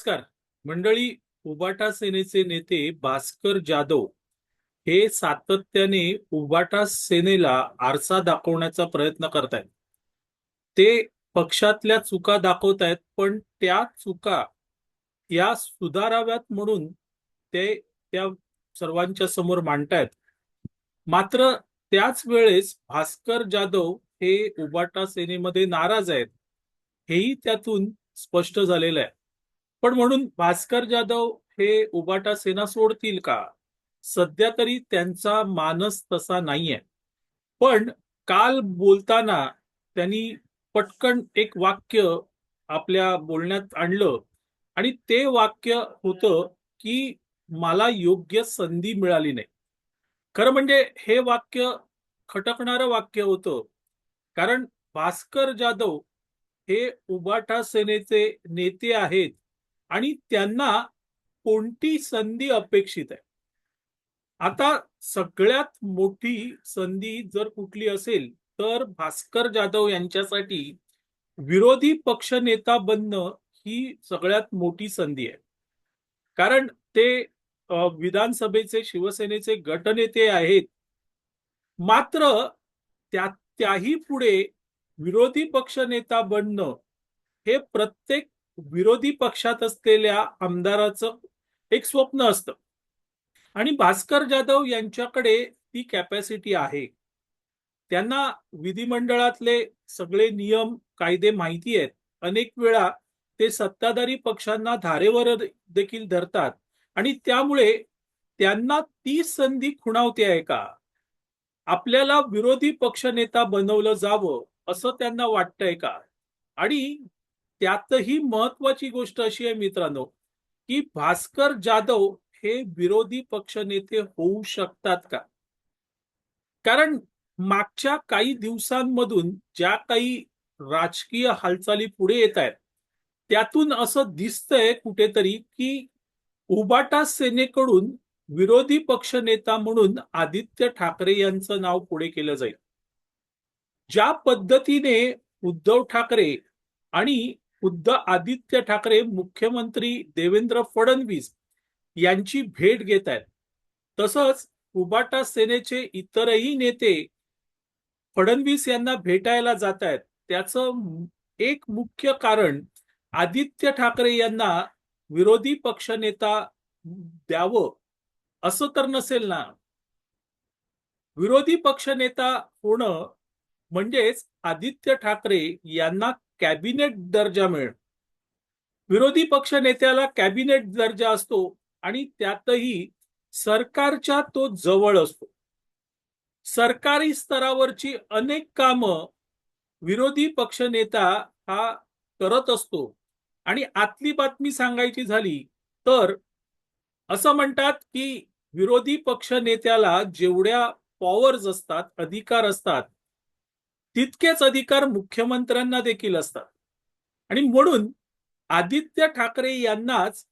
नमस्कार. मंडळी उबाटा सेनेचे नेते भास्कर जाधव हे सातत्याने उबाटा सेनेला आरसा दाखवण्याचा प्रयत्न करतायत. ते पक्षातल्या चुका दाखवतायत पण त्या चुका या सुधाराव्यात म्हणून ते त्या सर्वांच्या समोर मांडतायत. मात्र त्याच वेळेस भास्कर जाधव हे उबाटा सेनेमध्ये नाराज आहेत हेही त्यातून स्पष्ट झालेलं आहे. पण म्हणून भास्कर जाधव हे उबाटा सेना सोडतील का? सध्या तरी त्यांचा मानस तसा नाहीये. पण काल बोलताना त्यांनी पटकन एक वाक्य आपल्या बोलण्यात आणलं आणि ते वाक्य होतं की मला योग्य संधी मिळाली नाही. खरं म्हणजे हे वाक्य खटकणारं वाक्य होतं. कारण भास्कर जाधव हे उबाटा सेनेचे नेते आहेत. आणि त्यांना कोणती संधी अपेक्षित आहे? आता सगळ्यात मोठी संधी जर कुठली असेल तर भास्कर जाधव यांच्यासाठी विरोधी पक्ष नेता बनणं ही सगळ्यात मोठी संधी आहे. कारण ते विधानसभेचे शिवसेनेचे गटनेते आहेत. मात्र त्या त्याही पुढे विरोधी पक्ष नेता बनणं हे प्रत्येक विरोधी पक्षात असलेल्या आमदाराचं एक स्वप्न असतं. आणि भास्कर जाधव यांच्याकडे ती कॅपॅसिटी आहे. त्यांना विधिमंडळातले सगळे नियम कायदे माहिती आहेत. अनेक वेळा ते सत्ताधारी पक्षांना धारेवर देखील धरतात. आणि त्यामुळे त्यांना ती संधी खुणावते आहे का? आपल्याला विरोधी पक्षनेता बनवलं जावं असं त्यांना वाटतंय का? आणि त्यातही महत्वाची गोष्ट अशी आहे मित्रांनो की भास्कर जाधव हे विरोधी पक्षनेते होऊ शकतात का? कारण मागच्या काही दिवसांमधून ज्या काही राजकीय हालचाली पुढे येत आहेत त्यातून असं दिसतंय कुठेतरी की उबाटा सेनेकडून विरोधी पक्ष नेता म्हणून आदित्य ठाकरे यांचं नाव पुढे केलं जाईल. ज्या पद्धतीने उद्धव ठाकरे आणि खुद्द आदित्य ठाकरे मुख्यमंत्री देवेंद्र फडणवीस यांची भेट घेत आहेत. तसंच उबाटा सेनेचे इतरही नेते फडणवीस यांना भेटायला जात आहेत. त्याचं एक मुख्य कारण आदित्य ठाकरे यांना विरोधी पक्षनेता द्यावं असं तर नसेल ना. विरोधी पक्षनेता होणं म्हणजेच आदित्य ठाकरे यांना कॅबिनेट दर्जा मिळेल. विरोधी पक्ष नेत्याला कॅबिनेट दर्जा असतो आणि त्यातही सरकारच्या तो जवळ असतो. सरकारी स्तरावरची अनेक कामं विरोधी पक्ष नेता हा करत असतो. आणि आतली बातमी सांगायची झाली तर असं म्हणतात की विरोधी पक्ष नेत्याला जेवढ्या पॉवर्स असतात अधिकार असतात तितकेच अधिकार मुख्यमंत्र्यांना देखील असतात. आणि म्हणून आदित्य ठाकरे यांनाच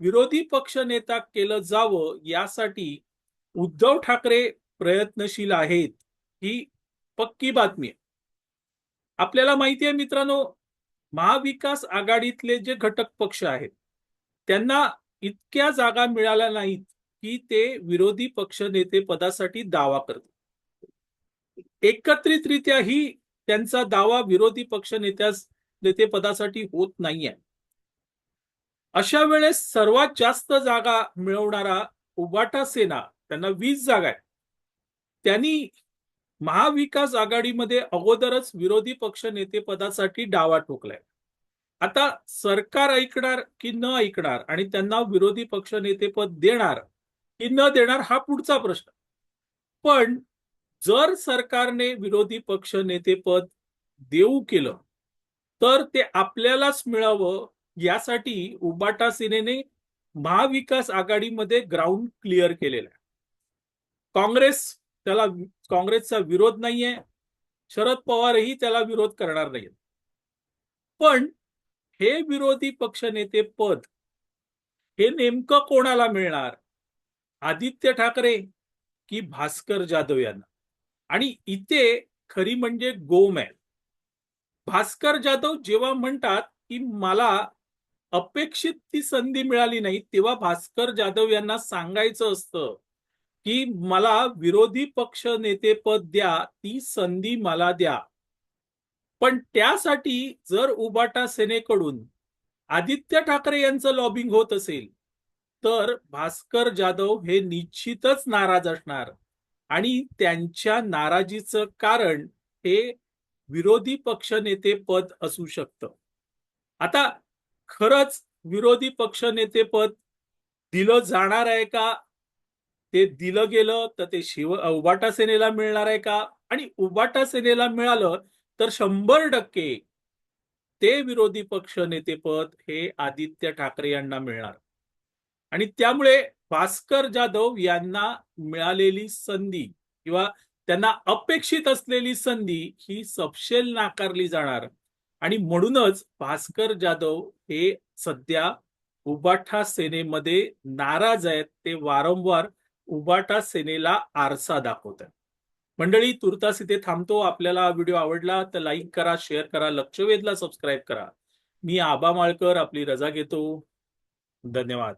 विरोधी पक्ष नेता केलं जावं यासाठी उद्धव ठाकरे प्रयत्नशील आहेत ही पक्की बातमी आहे. आपल्याला माहिती आहे मित्रांनो महाविकास आघाडीतले जे घटक पक्ष आहेत त्यांना इतक्या जागा मिळाल्या नाहीत की ते विरोधी पक्ष नेते पदासाठी दावा करतात. एकत्रितरित्याही त्यांचा दावा विरोधी पक्ष नेत्या नेतेपदासाठी होत नाहीये. अशा वेळेस सर्वात जास्त जागा मिळवणारा उबाटा सेना त्यांना वीस जागा आहे त्यांनी महाविकास आघाडीमध्ये अगोदरच विरोधी पक्ष नेतेपदासाठी डावा ठोकलाय. आता सरकार ऐकणार की न ऐकणार आणि त्यांना विरोधी पक्ष नेतेपद देणार की न देणार हा पुढचा प्रश्न. पण जर सरकारने विरोधी पक्ष नेतेपद देऊ केलं तर ते आपल्यालाच मिळावं यासाठी उबाटा सेनेने महाविकास आघाडीमध्ये ग्राउंड क्लिअर केलेलं आहे. काँग्रेस त्याला काँग्रेसचा विरोध नाहीये शरद पवारही त्याला विरोध करणार नाहीत पण हे विरोधी पक्षनेते पद हे नेमकं कोणाला मिळणार? आदित्य ठाकरे की भास्कर जाधव यांना? आणि इथे खरी म्हणजे गोम भास्कर जाधव जेव्हा म्हणतात की मला अपेक्षित ती संधी मिळाली नाही तेव्हा भास्कर जाधव यांना सांगायचं असतं की मला विरोधी पक्ष नेतेपद द्या ती संधी मला द्या. पण त्यासाठी जर उबाटा सेनेकडून आदित्य ठाकरे यांचं लॉबिंग होत असेल तर भास्कर जाधव हे निश्चितच नाराज असणार. आणि त्यांच्या नाराजीचं कारण हे विरोधी पक्षनेते पद असू शकतं. आता खरंच विरोधी पक्षनेते पद दिलं जाणार आहे का? ते दिलं गेलं तर ते शिव उबाटा सेनेला मिळणार आहे का? आणि उबाटा सेनेला मिळालं तर शंभर टक्के ते विरोधी पक्ष नेतेपद हे आदित्य ठाकरे यांना मिळणार. आणि त्यामुळे भास्कर जाधव यांना मिळालेली संधी किंवा त्यांना अपेक्षित असलेली संधी ही सपशेल नाकारली जाणार. आणि म्हणूनच भास्कर जाधव हे सध्या उबाठा सेनेमध्ये नाराज आहेत. ते वारंवार उबाटा सेनेला आरसा दाखवत आहेत. मंडळी तुर्तास इथे थांबतो. आपल्याला हा व्हिडिओ आवडला तर लाईक करा शेअर करा लक्ष वेधला सबस्क्राईब करा. मी आबा माळकर आपली रजा घेतो. धन्यवाद.